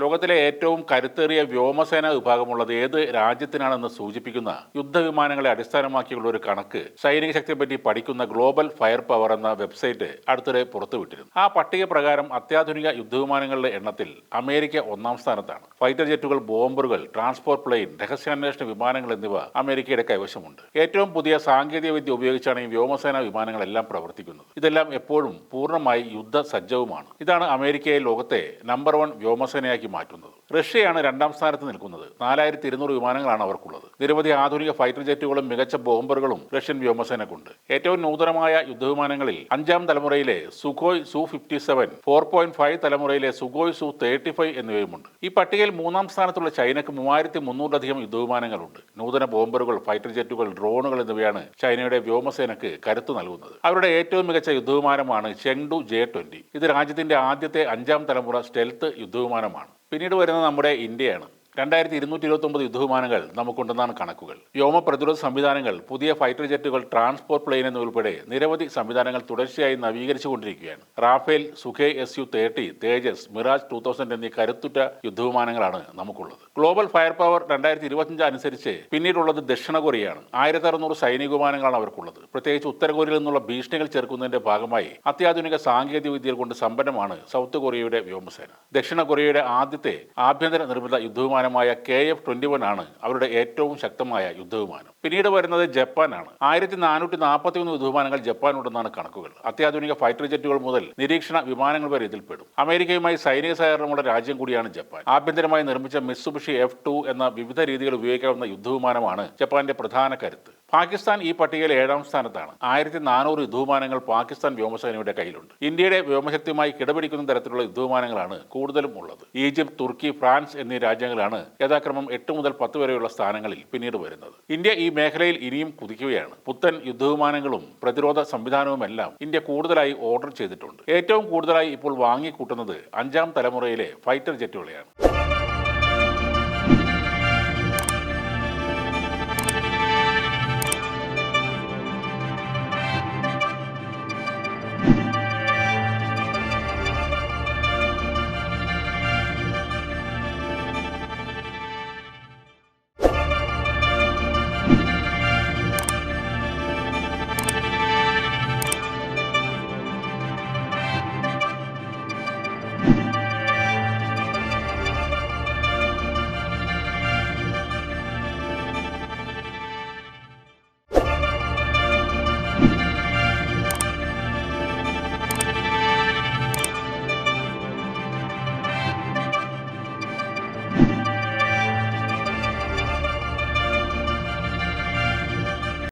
ലോകത്തിലെ ഏറ്റവും കരുത്തേറിയ വ്യോമസേന വിഭാഗമുള്ളത് ഏത് രാജ്യത്തിനാണെന്ന് സൂചിപ്പിക്കുന്ന യുദ്ധവിമാനങ്ങളെ അടിസ്ഥാനമാക്കിയുള്ള ഒരു കണക്ക് സൈനിക ശക്തിയെപ്പറ്റി പഠിക്കുന്ന ഗ്ലോബൽ ഫയർ പവർ എന്ന വെബ്സൈറ്റ് അടുത്തിടെ പുറത്തുവിട്ടിരുന്നു. ആ പട്ടിക പ്രകാരം അത്യാധുനിക യുദ്ധവിമാനങ്ങളുടെ എണ്ണത്തിൽ അമേരിക്ക ഒന്നാം സ്ഥാനത്താണ്. ഫൈറ്റർ ജെറ്റുകൾ ബോംബറുകൾ ട്രാൻസ്പോർട്ട് പ്ലെയിൻ രഹസ്യാന്വേഷണ വിമാനങ്ങൾ എന്നിവ അമേരിക്കയുടെ കൈവശമുണ്ട്. ഏറ്റവും പുതിയ സാങ്കേതിക വിദ്യ ഉപയോഗിച്ചാണ് ഈ വ്യോമസേന വിമാനങ്ങളെല്ലാം പ്രവർത്തിക്കുന്നത്. ഇതെല്ലാം എപ്പോഴും പൂർണമായി യുദ്ധ സജ്ജവുമാണ് ഇതാണ് അമേരിക്കയെ ലോകത്തെ നമ്പർ വൺ വ്യോമസേനയാക്കി മാറ്റുന്നത്. റഷ്യയാണ് രണ്ടാം സ്ഥാനത്ത് നിൽക്കുന്നത്. നാലായിരത്തി ഇരുന്നൂറ് വിമാനങ്ങളാണ് അവർക്കുള്ളത്. നിരവധി ആധുനിക ഫൈറ്റർ ജെറ്റുകളും മികച്ച ബോംബറുകളും റഷ്യൻ വ്യോമസേനക്കുണ്ട്. ഏറ്റവും നൂതനമായ യുദ്ധവിമാനങ്ങളിൽ അഞ്ചാം തലമുറയിലെ Sukhoi Su fifty seven four point five തലമുറയിലെ സുഖോയ് സു തേർട്ടി ഫൈവ് എന്നിവയുമുണ്ട്. ഈ പട്ടികയിൽ മൂന്നാം സ്ഥാനത്തുള്ള ചൈനയ്ക്ക് മൂവായിരത്തി മുന്നൂറിലധികം യുദ്ധവിമാനങ്ങളുണ്ട്. നൂതന ബോംബറുകൾ ഫൈറ്റർ ജെറ്റുകൾ ഡ്രോണുകൾ എന്നിവയാണ് ചൈനയുടെ വ്യോമസേനക്ക് കരുത്ത് നൽകുന്നത്. അവരുടെ ഏറ്റവും മികച്ച യുദ്ധവിമാനമാണ് ചെങ്ഡു ജെ ട്വന്റി. ഇത് രാജ്യത്തിന്റെ ആദ്യത്തെ അഞ്ചാം തലമുറ സ്റ്റെൽത്ത് യുദ്ധവിമാനമാണ്. പിന്നീട് വരുന്നത് നമ്മുടെ ഇന്ത്യയാണ്. രണ്ടായിരത്തി ഇരുന്നൂറ്റി ഇരുപത്തി ഒമ്പത് യുദ്ധവിമാനങ്ങൾ നമുക്കുണ്ടെന്നാണ് കണക്കുകൾ. വ്യോമ പ്രതിരോധ സംവിധാനങ്ങൾ പുതിയ ഫൈറ്റർ ജെറ്റുകൾ ട്രാൻസ്പോർട്ട് പ്ലെയിൻ എന്നിവയുൾപ്പെടെ നിരവധി സംവിധാനങ്ങൾ തുടർച്ചയായി നവീകരിച്ചുകൊണ്ടിരിക്കുകയാണ്. Rafale Sukhoi S U thirty Tejas Mirage two thousand എന്നീ കരുത്തുറ്റ യുദ്ധവിമാനങ്ങളാണ് നമുക്കുള്ളത്. ഗ്ലോബൽ ഫയർ പവർ രണ്ടായിരത്തി ഇരുപത്തിയഞ്ച് അനുസരിച്ച് പിന്നീടുള്ളത് ദക്ഷിണ കൊറിയയാണ്. ആയിരത്തി അറുന്നൂറ് സൈനിക വിമാനങ്ങളാണ് അവർക്കുള്ളത്. പ്രത്യേകിച്ച് ഉത്തര കൊറിയയിൽ നിന്നുള്ള ഭീഷണികൾ ചെറുക്കുന്നതിന്റെ ഭാഗമായി അത്യാധുനിക സാങ്കേതിക വിദ്യകൾ കൊണ്ട് സമ്പന്നമാണ് സൗത്ത് കൊറിയയുടെ വ്യോമസേന. ദക്ഷിണ കൊറിയയുടെ ആദ്യത്തെ ആഭ്യന്തര നിർമ്മിത യുദ്ധവിമാനമായ കെ എഫ് ട്വന്റി വൺ ആണ് അവരുടെ ഏറ്റവും ശക്തമായ യുദ്ധവിമാനം. പിന്നീട് വരുന്നത് ജപ്പാനാണ്. ആയിരത്തി നാനൂറ്റി നാൽപ്പത്തി ഒന്ന് യുദ്ധവിമാനങ്ങൾ ജപ്പാനുണ്ടെന്നാണ് കണക്കുകൾ. അത്യാധുനിക ഫൈറ്റർ ജെറ്റുകൾ മുതൽ നിരീക്ഷണ വിമാനങ്ങൾ വരെ ഇതിൽപ്പെടും അമേരിക്കയുമായി സൈനിക സഹകരണമുള്ള രാജ്യം കൂടിയാണ് ജപ്പാൻ. ആഭ്യന്തരമായി നിർമ്മിച്ച മിസ്സുബിഷി എഫ് ടു എന്ന വിവിധ രീതികൾ ഉപയോഗിക്കാവുന്ന യുദ്ധവിമാനമാണ് ജപ്പാന്റെ പ്രധാന കരുത്ത്. പാകിസ്ഥാൻ ഈ പട്ടികയിൽ ഏഴാം സ്ഥാനത്താണ്. ആയിരത്തി നാനൂറ് യുദ്ധവിമാനങ്ങൾ പാകിസ്ഥാൻ വ്യോമസേനയുടെ കയ്യിലുണ്ട്. ഇന്ത്യയുടെ വ്യോമശക്തിയുമായി കിടപിടിക്കുന്ന തരത്തിലുള്ള യുദ്ധവിമാനങ്ങളാണ് കൂടുതലും ഉള്ളത്. ഈജിപ്ത് തുർക്കി ഫ്രാൻസ് എന്നീ രാജ്യങ്ങളാണ് യഥാക്രമം എട്ട് മുതൽ പത്ത് വരെയുള്ള സ്ഥാനങ്ങളിൽ പിന്നീട് വരുന്നത്. ഇന്ത്യ ഈ മേഖലയിൽ ഇനിയും കുതിക്കുകയാണ്. പുത്തൻ യുദ്ധവിമാനങ്ങളും പ്രതിരോധ സംവിധാനവുമെല്ലാം ഇന്ത്യ കൂടുതലായി ഓർഡർ ചെയ്തിട്ടുണ്ട്. ഏറ്റവും കൂടുതലായി ഇപ്പോൾ വാങ്ങിക്കൂട്ടുന്നത് അഞ്ചാം തലമുറയിലെ ഫൈറ്റർ ജെറ്റുകളെയാണ്.